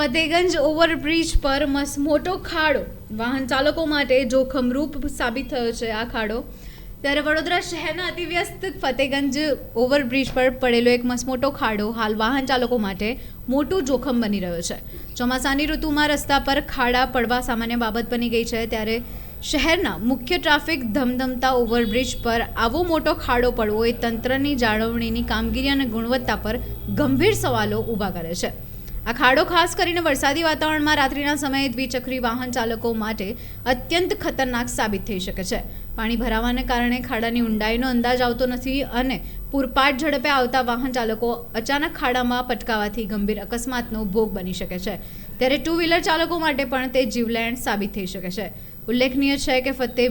Fatehganj overbridge પર મોટો ખાડો, વાહન ચાલકો માટે જોખમરૂપ સાબિત થયો છે આ ખાડો. ત્યારે વડોદરા શહેરના અતિવ્યસ્ત ફતેગંજ ઓવરબ્રિજ પર પડેલો એક મસમોટો ખાડો હાલ વાહન ચાલકો માટે મોટું જોખમ બની રહ્યો છે. ચોમાસાની ઋતુમાં રસ્તા પર ખાડા પડવા સામાન્ય બાબત બની ગઈ છે. ત્યારે શહેરના મુખ્ય ટ્રાફિક ધમધમતા ઓવરબ્રિજ પર આવો મોટો ખાડો પડવો એ તંત્રની જાળવણીની કામગીરી અને ગુણવત્તા પર ગંભીર સવાલો ઊભા કરે છે. આ ખાડો ખાસ કરીને વરસાદી વાતાવરણમાં રાત્રિના સમયે દ્વિચક્રી વાહન ચાલકો માટે અત્યંત ખતરનાક સાબિત થઈ શકે છે. પાણી ભરાવાને કારણે ખાડાની ઊંડાઈનો અંદાજ આવતો નથી અને પૂરપાટ ઝડપે આવતા વાહન ચાલકો અચાનક ખાડામાં પટકાવાથી ગંભીર અકસ્માતનો ભોગ બની શકે છે. ત્યારે ટુ વ્હીલર ચાલકો માટે પણ તે જીવલેણ સાબિત થઈ શકે છે. ઉલ્લેખનીય છે કે ફતેહ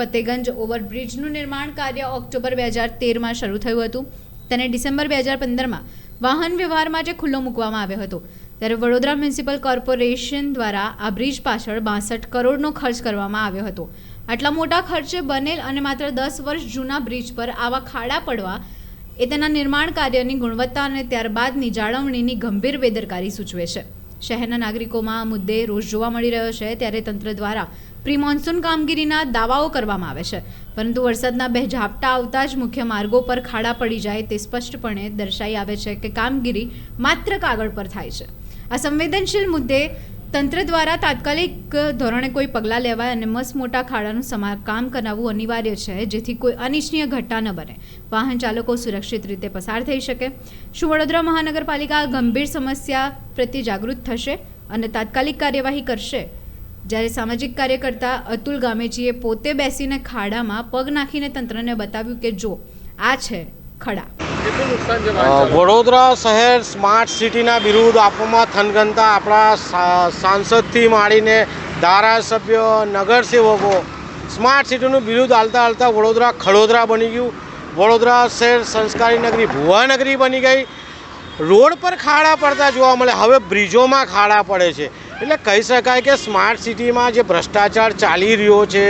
ફતેગંજ ઓવરબ્રિજનું નિર્માણ કાર્ય ઓક્ટોબર બે હજાર તેરમાં શરૂ થયું હતું. તેને ડિસેમ્બર બે હજાર પંદરમાં વાહન વ્યવહાર માટે ખુલ્લો મૂકવામાં આવ્યો હતો. ત્યારે વડોદરા મ્યુનિસિપલ કોર્પોરેશન દ્વારા આ બ્રિજ પાછળ બાસઠ કરોડનો ખર્ચ કરવામાં આવ્યો હતો. આટલા મોટા ખર્ચે બનેલ અને માત્ર દસ વર્ષ જૂના બ્રિજ પર આવા ખાડા પડવા એ તેના નિર્માણ કાર્યની ગુણવત્તા અને ત્યારબાદની જાળવણીની ગંભીર બેદરકારી સૂચવે છે. શહેરના નાગરિકોમાં આ મુદ્દે રોષ જોવા મળી રહ્યો છે ત્યારે તંત્ર દ્વારા પ્રી મોન્સૂન કામગીરીના દાવાઓ કરવામાં આવે છે. પરંતુ વરસાદના બે ઝાપટા આવતા જ મુખ્ય માર્ગો પર ખાડા પડી જાય તે સ્પષ્ટપણે દર્શાઈ આવે છે કે કામગીરી માત્ર કાગળ પર થાય છે. આ સંવેદનશીલ મુદ્દે તંત્ર દ્વારા તાત્કાલિક ધોરણે કોઈ પગલાં લેવાય અને મસ્ત મોટા ખાડાનું સમારકામ કરાવવું અનિવાર્ય છે, જેથી કોઈ અનિચ્છનીય ઘટના ન બને. વાહન ચાલકો સુરક્ષિત રીતે પસાર થઈ શકે. શું વડોદરા મહાનગરપાલિકા ગંભીર સમસ્યા પ્રત્યે જાગૃત થશે અને તાત્કાલિક કાર્યવાહી કરશે. જ્યારે સામાજિક કાર્યકર્તા અતુલ ગામેજીએ પોતે બેસીને ખાડામાં પગ નાખીને તંત્રને બતાવ્યું કે, જો, આ છે ખડા. વડોદરા શહેર સ્માર્ટ સિટીના બિરુદ આપવામાં થનગનતા. આપણા સાંસદથી માંડીને ધારાસભ્ય નગરસેવકો સ્માર્ટ સિટીનું બિરુદ હાલતા હાલતા વડોદરા ખડોદરા બની ગયું. વડોદરા શહેર સંસ્કારી નગરી ભુવાનગરી બની ગઈ. રોડ પર ખાડા પડતા જોવા મળે. હવે બ્રિજોમાં ખાડા પડે છે. એટલે કહી શકાય કે સ્માર્ટ સિટીમાં જે ભ્રષ્ટાચાર ચાલી રહ્યો છે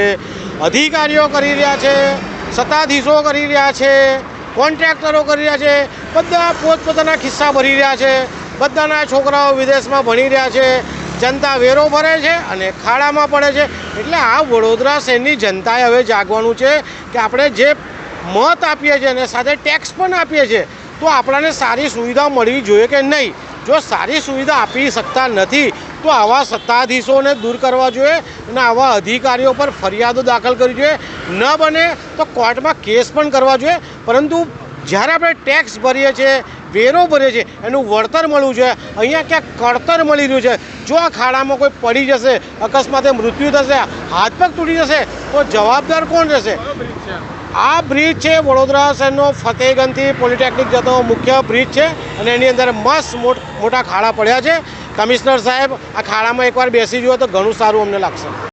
અધિકારીઓ કરી રહ્યા છે સત્તાધીશો કરી રહ્યા છે કોન્ટ્રાક્ટરો કરી રહ્યા છે, બધા પોતપોતાના ખિસ્સા ભરી રહ્યા છે, બધાના છોકરાઓ વિદેશમાં ભણી રહ્યા છે, જનતા વેરો ભરે છે અને ખાડામાં પડે છે. એટલે આ વડોદરા શહેરની જનતાએ હવે જાગવાનું છે કે આપણે જે મત આપીએ છીએ અને સાથે ટેક્સ પણ આપીએ છીએ, તો આપણાને સારી સુવિધા મળવી જોઈએ કે નહીં? જો સારી સુવિધા આપી શકતા નથી તો આવા સત્તાધીશોને દૂર કરવા જોઈએ અને આવા અધિકારીઓ પર ફરિયાદો દાખલ કરવી જોઈએ. ન બને તો કોર્ટમાં કેસ પણ કરવા જોઈએ. પરંતુ જ્યારે આપણે ટેક્સ ભરીએ છીએ, વેરો ભરીએ છીએ, એનું વળતર મળવું જોઈએ. અહીંયા ક્યાંક કળતર મળી રહ્યું છે. જો આ ખાડામાં કોઈ પડી જશે, અકસ્માતે મૃત્યુ થશે, હાથ પગ તૂટી જશે, તો જવાબદાર કોણ રહેશે? આ? બ્રિજ છે વડોદરા શહેરનો ફતેહગંજથી પોલિટેકનિક જતો મુખ્ય બ્રિજ છે અને એની અંદર મસ્ત મોટા ખાડા પડ્યા છે. કમિશનર સાહેબ આ ખાડામાં એકવાર બેસી જુઓ તો ઘણું સારું અમને લાગશે.